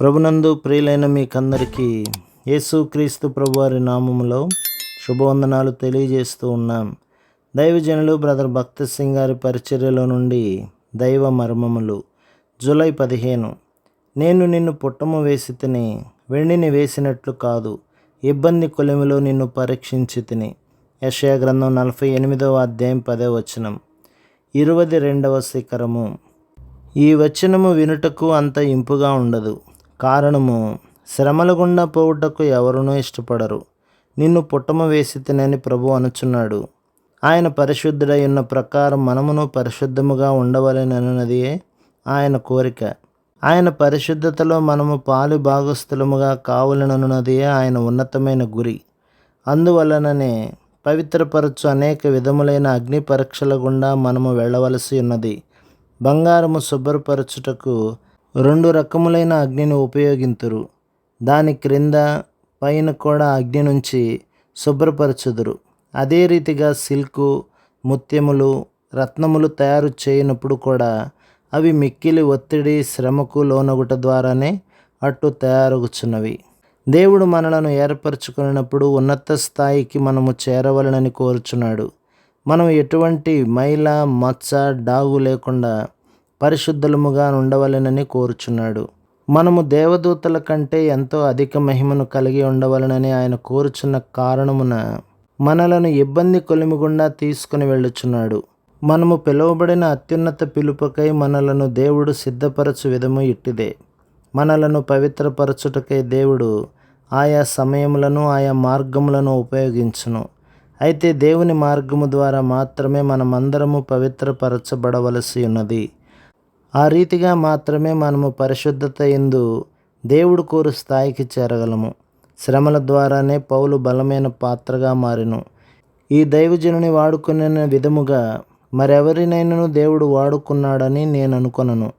ప్రభునందు ప్రియులైన మీకందరికీ యేసుక్రీస్తు ప్రభువారి నామములో శుభవందనాలు తెలియజేస్తూ ఉన్నాం. దైవజనులు బ్రదర్ భక్త సింగ్ గారి పరిచర్యలో నుండి దైవ మర్మములు. జూలై పదిహేను. నేను నిన్ను పుట్టము వేసి తిని వెండిని వేసినట్లు కాదు ఇబ్బంది కొలిమిలో నిన్ను పరీక్షించి తిని. యశయ గ్రంథం నలభై ఎనిమిదవ అధ్యాయం పదే వచనం. ఇరవై రెండవ శిఖరము. ఈ వచనము వినుటకు అంత ఇంపుగా ఉండదు. కారణము శ్రమల గుండా పోవుటకు ఎవరునూ ఇష్టపడరు. నిన్ను పుట్టమ వేసి తినని ప్రభు అనుచున్నాడు. ఆయన పరిశుద్ధుడై ఉన్న ప్రకారం మనమును పరిశుద్ధముగా ఉండవలెనన్నది ఆయన కోరిక. ఆయన పరిశుద్ధతలో మనము పాలు భాగస్థులముగా కావాలనన్నది ఆయన ఉన్నతమైన గురి. అందువలననే పవిత్రపరచు అనేక విధములైన అగ్ని పరీక్షల గుండా మనము వెళ్ళవలసి ఉన్నది. బంగారము శుభ్రపరచుటకు రెండు రకములైన అగ్నిని ఉపయోగింతురు. దాని క్రింద పైన కూడా అగ్ని నుంచి శుభ్రపరచుదురు. అదే రీతిగా సిల్కు ముత్యములు రత్నములు తయారు చేయనప్పుడు కూడా అవి మిక్కిలి ఒత్తిడి శ్రమకు లోనగుట ద్వారానే అట్టు తయారగుచున్నవి. దేవుడు మనలను ఏర్పరచుకున్నప్పుడు ఉన్నత స్థాయికి మనము చేరవలనని కోరుచున్నాడు. మనం ఎటువంటి మైల మచ్చ డాగు లేకుండా పరిశుద్ధులముగా ఉండవలెనని కోరుచున్నాడు. మనము దేవదూతల కంటే ఎంతో అధిక మహిమను కలిగి ఉండవలనని ఆయన కోరుచున్న కారణమున మనలను ఇబ్బంది కొలిమిగుండా తీసుకుని వెళ్ళుచున్నాడు. మనము పిలువబడిన అత్యున్నత పిలుపుకై మనలను దేవుడు సిద్ధపరచు విధము ఇట్టిదే. మనలను పవిత్రపరచుటకై దేవుడు ఆయా సమయములను ఆయా మార్గములను ఉపయోగించును. అయితే దేవుని మార్గము ద్వారా మాత్రమే మనమందరము పవిత్రపరచబడవలసి ఉన్నది. ఆ రీతిగా మాత్రమే మనము పరిశుద్ధత ఎందు దేవుడు కోరు స్థాయికి చేరగలము. శ్రమల ద్వారానే పౌలు బలమైన పాత్రగా మారెను. ఈ దైవజనుని వాడుకునే విధముగా మరెవరినైనాను దేవుడు వాడుకున్నాడని నేను అనుకొనను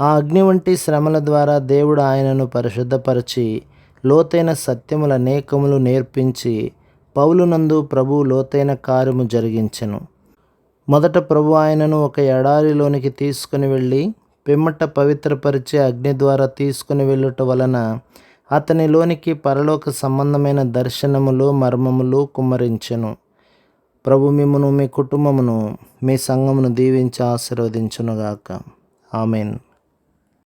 ఆ అగ్ని వంటి శ్రమల ద్వారా దేవుడు ఆయనను పరిశుద్ధపరిచి లోతైన సత్యముల అనేకములు నేర్పించి పౌలునందు ప్రభు లోతైన కార్యము జరిగించెను. మొదట ప్రభు ఆయనను ఒక ఎడారిలోనికి తీసుకుని వెళ్ళి పిమ్మట పవిత్రపరిచే అగ్ని ద్వారా తీసుకుని వెళ్ళుట వలన అతనిలోనికి పరలోక సంబంధమైన దర్శనములు మర్మములు కుమ్మరించెను. ప్రభు మిమ్మును మీ కుటుంబమును మీ సంఘమును దీవించి ఆశీర్వదించునుగాక. ఆమెన్.